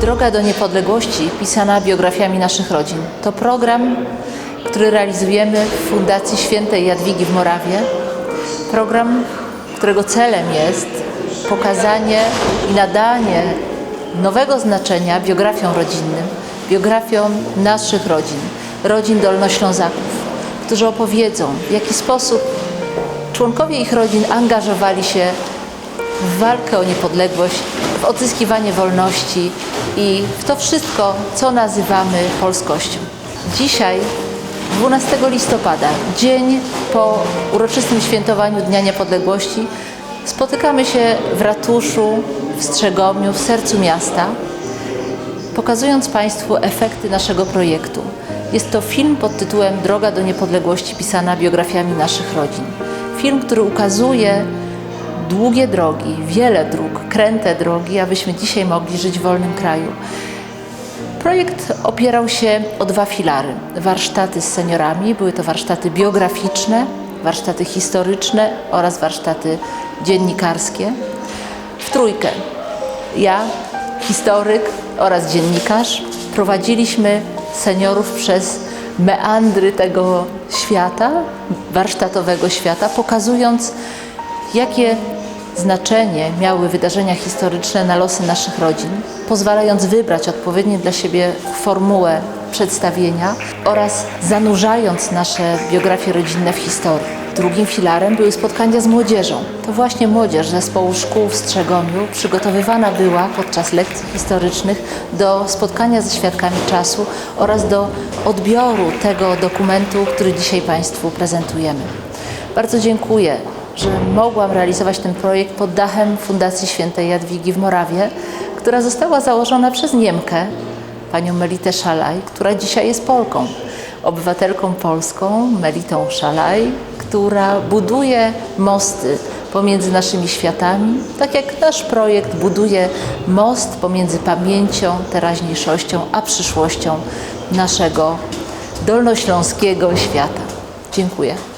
Droga do niepodległości pisana biografiami naszych rodzin. To program, który realizujemy w Fundacji Świętej Jadwigi w Morawie. Program, którego celem jest pokazanie i nadanie nowego znaczenia biografiom rodzinnym, biografiom naszych rodzin, rodzin Dolnoślązaków, którzy opowiedzą, w jaki sposób członkowie ich rodzin angażowali się w walkę o niepodległość, w odzyskiwanie wolności i w to wszystko, co nazywamy polskością. Dzisiaj, 12 listopada, dzień po uroczystym świętowaniu Dnia Niepodległości, spotykamy się w ratuszu w Strzegomiu, w sercu miasta, pokazując Państwu efekty naszego projektu. Jest to film pod tytułem Droga do niepodległości pisana biografiami naszych rodzin. Film, który ukazuje długie drogi, wiele dróg, kręte drogi, abyśmy dzisiaj mogli żyć w wolnym kraju. Projekt opierał się o dwa filary. Warsztaty z seniorami, były to warsztaty biograficzne, warsztaty historyczne oraz warsztaty dziennikarskie. W trójkę ja, historyk oraz dziennikarz prowadziliśmy seniorów przez meandry tego świata, warsztatowego świata, pokazując, jakie znaczenie miały wydarzenia historyczne na losy naszych rodzin, pozwalając wybrać odpowiednią dla siebie formułę przedstawienia oraz zanurzając nasze biografie rodzinne w historii. Drugim filarem były spotkania z młodzieżą. To właśnie młodzież zespołu szkół w Strzegomiu przygotowywana była podczas lekcji historycznych do spotkania ze świadkami czasu oraz do odbioru tego dokumentu, który dzisiaj Państwu prezentujemy. Bardzo dziękuję, że mogłam realizować ten projekt pod dachem Fundacji Świętej Jadwigi w Morawie, która została założona przez Niemkę, panią Melitę Szalaj, która dzisiaj jest Polką, obywatelką polską, Melitą Szalaj, która buduje mosty pomiędzy naszymi światami, tak jak nasz projekt buduje most pomiędzy pamięcią, teraźniejszością, a przyszłością naszego dolnośląskiego świata. Dziękuję.